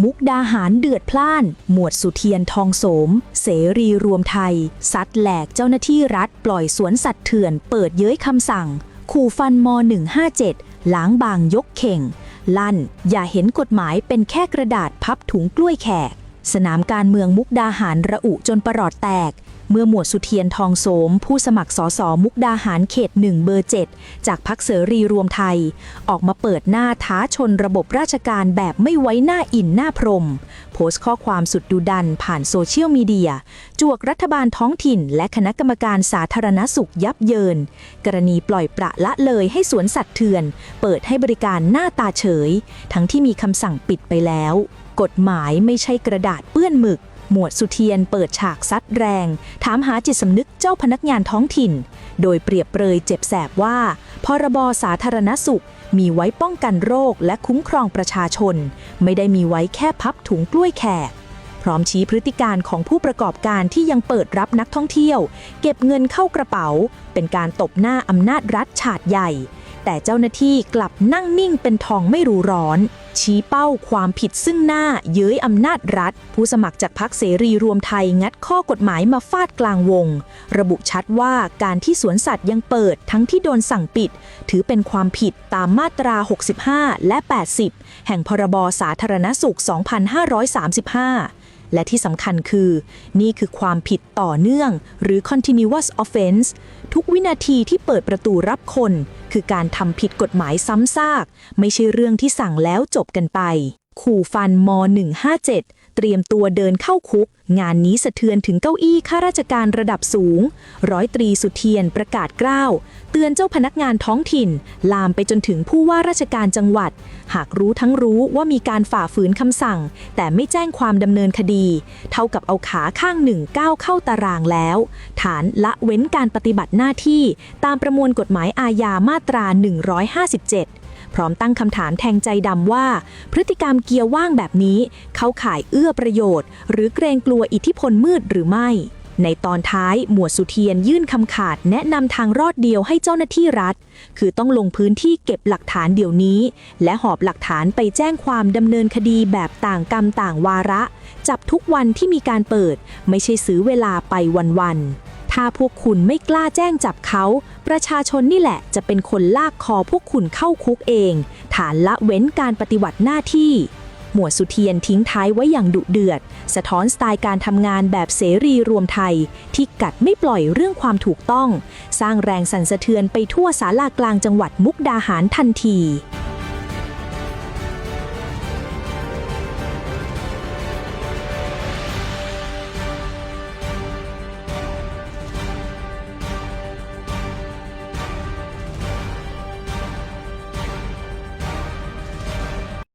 มุกดาหารเดือดพล่าน หมวดสุเทียนทองโสม เสรีรวมไทย ซัดแหลกเจ้าหน้าที่รัฐ ปล่อยสวนสัตว์เถื่อน เปิดเย้ยคำสั่ง ขู่ฟันม 157 ล้างบางยกเข่ง ลั่น อย่าเห็นกฎหมายเป็นแค่กระดาษพับถุงกล้วยแขก สนามการเมืองมุกดาหารระอุจนประหลอดแตก เมื่อหมวดสุเทียนทองโสม ผู้สมัครสอสอมุกดาหารเขตหนึ่งเบอร์ 7 จากพักเสรีรวมไทย ออกมาเปิดหน้าท้าชนระบบราชการแบบไม่ไว้หน้าอินหน้าพรม โพสต์ข้อความสุดดุดันผ่านโซเชียลมีเดีย จวกรัฐบาลท้องถิ่น และคณะกรรมการสาธารณสุขยับเยิน กรณีปล่อยประละเลยให้สวนสัตว์เถื่อน เปิดให้บริการหน้าตาเฉย ทั้งที่มีคำสั่งปิดไปแล้ว กฎหมายไม่ใช่กระดาษเปื้อนหมึก หมวดสุเทียนเปิดฉากซัดแรง ถามหาจิตสำนึกเจ้าพนักงานท้องถิ่น โดยเปรียบเปรยเจ็บแสบว่า พรบสาธารณสุข มีไว้ป้องกันโรคและคุ้มครองประชาชน ไม่ได้มีไว้แค่พับถุงกล้วยแขกพร้อมชี้พฤติการของผู้ประกอบการที่ยังเปิดรับนักท่องเที่ยว เก็บเงินเข้ากระเป๋า เป็นการตบหน้าอำนาจรัฐฉาดใหญ่ แต่เจ้าหน้าที่กลับนั่งนิ่งเป็นทองไม่รู้ร้อน ชี้เป้าความผิดซึ่งหน้าเย้ยอำนาจรัฐ ผู้สมัครจากพักเสรีรวมไทยงัดข้อกฎหมายมาฟาดกลางวง ระบุชัดว่าการที่สวนสัตว์ยังเปิดทั้งที่โดนสั่งปิด ถือเป็นความผิดตามมาตรา 65 และ 80 แห่งพรบสาธารณสุข 2535 และที่สำคัญคือ นี่คือความผิดต่อเนื่อง หรือ continuous offense ทุกวินาทีที่เปิดประตูรับคน คือการทำผิดกฎหมายซ้ำซาก ไม่ใช่เรื่องที่สั่งแล้วจบกันไป ขู่ฟันม 157 เตรียมตัวเดินเข้าคุก งานนี้สะเทือนถึงเก้าอี้ข้าราชการระดับสูง ร้อยตรีสุเทียนประกาศกล้าว เตือนเจ้าพนักงานท้องถิ่น ลามไปจนถึงผู้ว่าราชการจังหวัด หากรู้ทั้งรู้ว่ามีการฝ่าฝืนคำสั่ง แต่ไม่แจ้งความดำเนินคดี เท่ากับเอาขาข้างหนึ่งก้าวเข้าตารางแล้ว ฐานละเว้นการปฏิบัติหน้าที่ ตามประมวลกฎหมายอาญามาตรา 157 พร้อมตั้งคำถามแทงใจดำว่า พฤติกรรมเกียร์ว่างแบบนี้ เข้าข่ายเอื้อประโยชน์ หรือเกรงกลัวอิทธิพลมืดหรือไม่ ในตอนท้ายหมวดสุเทียนยื่นคำขาดแนะนำทางรอดเดียวให้เจ้าหน้าที่รัฐ คือต้องลงพื้นที่เก็บหลักฐานเดี๋ยวนี้ และหอบหลักฐานไปแจ้งความดำเนินคดีแบบต่างกรรมต่างวาระ จับทุกวันที่มีการเปิด ไม่ใช่ซื้อเวลาไปวันๆ ถ้าพวกคุณไม่กล้าแจ้งจับเขา ประชาชนนี่แหละจะเป็นคนลากคอพวกคุณเข้าคุกเอง ฐานละเว้นการปฏิบัติหน้าที่ หมวดสุเทียนทิ้งท้ายไว้อย่างดุเดือด สะท้อนสไตล์การทำงานแบบเสรีรวมไทย ที่กัดไม่ปล่อยเรื่องความถูกต้อง สร้างแรงสั่นสะเทือนไปทั่วสารากลางจังหวัดมุกดาหารทันที